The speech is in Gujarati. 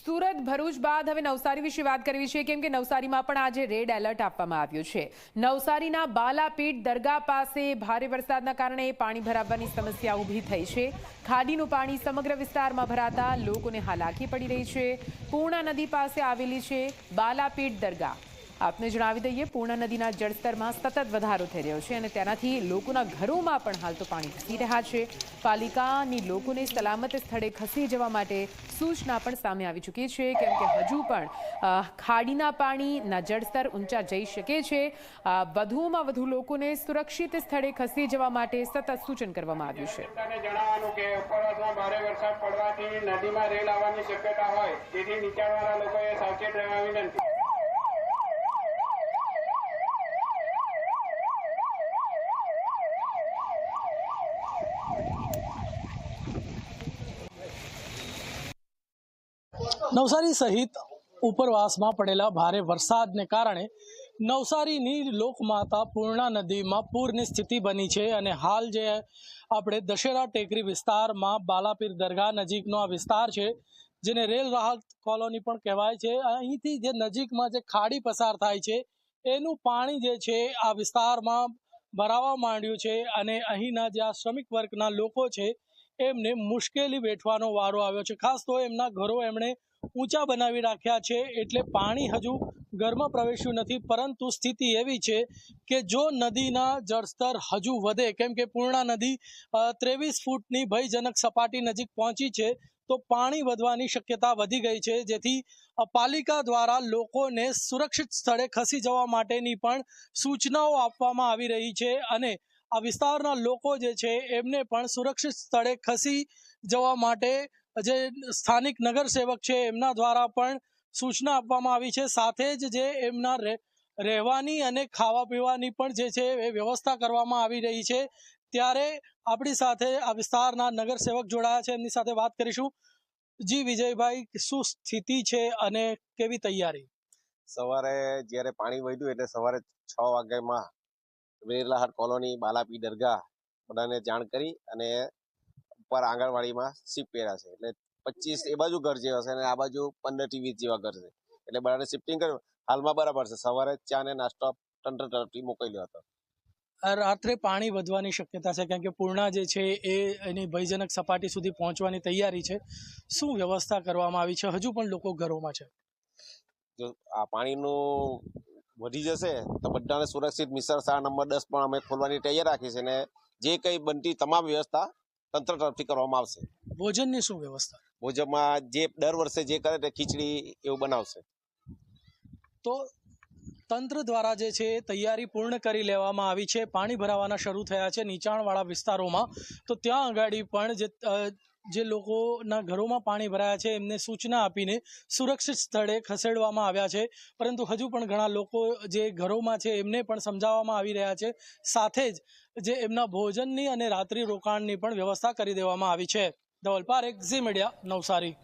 સુરત ભરૂચ બાદ હવે નવસારી વિશે વાત કરવી છે, કેમ કે નવસારીમાં પણ આજે રેડ એલર્ટ આપવામાં આવ્યું છે. નવસારીના બાલાપીઠ દરગાહ પાસે ભારે વરસાદના કારણે પાણી ભરાવાની સમસ્યા ઊભી થઈ છે. ખાડીનું પાણી સમગ્ર વિસ્તારમાં ભરાતા લોકોને હાલાકી પડી રહી છે. પૂર્ણા નદી પાસે આવેલી છે બાલાપીઠ દરગાહ. આપને જણાવી દઈએ, પૂર્ણ નદીના જળસ્તરમાં સતત વધારો થઈ રહ્યો છે અને તેનાથી લોકોના ઘરોમાં પણ હાલ તો પાણી ઘસી રહ્યા છે. પાલિકાની લોકોને સલામત સ્થળે ખસી જવા માટે સૂચના પણ સામે આવી ચૂકી છે. કેમ કે હજુ પણ ખાડીના પાણીના જળસ્તર ઊંચા જઈ શકે છે. વધુમાં વધુ લોકોને સુરક્ષિત સ્થળે ખસી જવા માટે સતત સૂચન કરવામાં આવ્યું છે. નદીમાં રેલ આવવાની શક્યતા હોય, તેથી નીચાણવાળા લોકોએ સાવચેત રહેવા વિનંતી. નવસારી સહિત ઉપરવાસમાં પડેલા ભારે વરસાદને કારણે નવસારીની લોકમાતા પૂર્ણા નદીમાં પૂરની સ્થિતિ બની છે અને હાલ જે આપણે દશેરા ટેકરી વિસ્તારમાં બાલાપીર દરગાહ નજીકનો આ વિસ્તાર છે, જેને રેલ રાહત કોલોની પણ કહેવાય છે. અહીંથી જે નજીકમાં જે ખાડી પસાર થાય છે, એનું પાણી જે છે આ વિસ્તારમાં ભરાવા માંડ્યું છે અને અહીંના જે આ શ્રમિક વર્ગના લોકો છે, એમને મુશ્કેલી વેઠવાનો વારો આવ્યો છે. ખાસ તો એમના ઘરો એમણે ઊંચા બનાવી રાખ્યા છે એટલે પાણી હજુ ઘરમાં પ્રવેશ્યું નથી. પરંતુ સ્થિતિ એવી છે કે જો નદીના જળસ્તર હજુ વધે, કેમ કે પૂર્ણા નદી ત્રેવીસ ફૂટની ભયજનક સપાટી નજીક પહોંચી છે, તો પાણી વધવાની શક્યતા વધી ગઈ છે. જેથી પાલિકા દ્વારા લોકોને સુરક્ષિત સ્થળે ખસી જવા માટેની પણ સૂચનાઓ આપવામાં આવી રહી છે અને આ વિસ્તારના લોકો જે છે એમને પણ સુરક્ષિત સ્થળે ખસી જવા માટે જે સ્થાનિક નગરસેવક છે, એમના દ્વારા પણ સૂચના આપવામાં આવી છે. સાથે જ જે એમના રહે- રહેવાની અને ખાવા પીવાની પણ જે છે, એ વ્યવસ્થા કરવામાં આવી રહી છે. ત્યારે આપણી સાથે આ વિસ્તારના નગરસેવક જોડાયા છે. એમની સાથે વાત કરીશું. જી વિજયભાઈ, શું સ્થિતિ છે અને કેવી તૈયારી? સવારે જ્યારે પાણી વહ્યું એટલે સવારે છ વાગ્યામાં વેરલાહાટ કોલોની, બાલાપી દરગાહ બધાને જાણ કરી અને ઉપર આંગણવાડીમાં શિફ્ટ કર્યા છે. એટલે પચીસ એ બાજુ ઘર જેવા છે અને આ બાજુ પંદરથી વીસ જેવા ઘર છે. એટલે બધાને શિફ્ટિંગ કર્યું. હાલમાં બરાબર છે. સવારે ચા ને નાસ્તો તંત્ર તરફથી મોકલ્યો હતો. રાત્રે પાણી વધવાની શક્યતા છે કારણ કે પૂર્ણા જે છે એ એની ભયજનક સપાટી સુધી પહોંચવાની તૈયારી છે. શું વ્યવસ્થા કરવામાં આવી છે? હજુ પણ લોકો ઘરોમાં છે. જો આ પાણીનું વધી જશે તો બધાને સુરક્ષિત મિસર શાળા નંબર દસ પણ અમે ખોલવાની તૈયાર રાખી છે અને જે કંઈ બનતી તમામ વ્યવસ્થા તંત્ર તરફથી કરવામાં આવશે. ભોજનની શું વ્યવસ્થા? ભોજનમાં જે દર વર્ષે જે કરે તે ખીચડી એવું બનાવશે. તો તંત્ર દ્વારા જે છે તૈયારી પૂર્ણ કરી લેવામાં આવી છે. પાણી ભરાવાના શરૂ થયા છે નીચાણવાળા વિસ્તારોમાં. તો ત્યાં આગળ પણ જે જે લોકોના ઘરોમાં પાણી ભરાયા છે, એમને સૂચના આપીને સુરક્ષિત સ્થળે ખસેડવામાં આવ્યા છે. પરંતુ હજુ પણ ઘણા લોકો જે ઘરોમાં છે, એમને પણ સમજાવવામાં આવી રહ્યા છે. સાથે જ જે એમના ભોજનની અને રાત્રિ રોકાણની પણ વ્યવસ્થા કરી દેવામાં આવી છે. Dhaval Parekh Zee media, Navsari.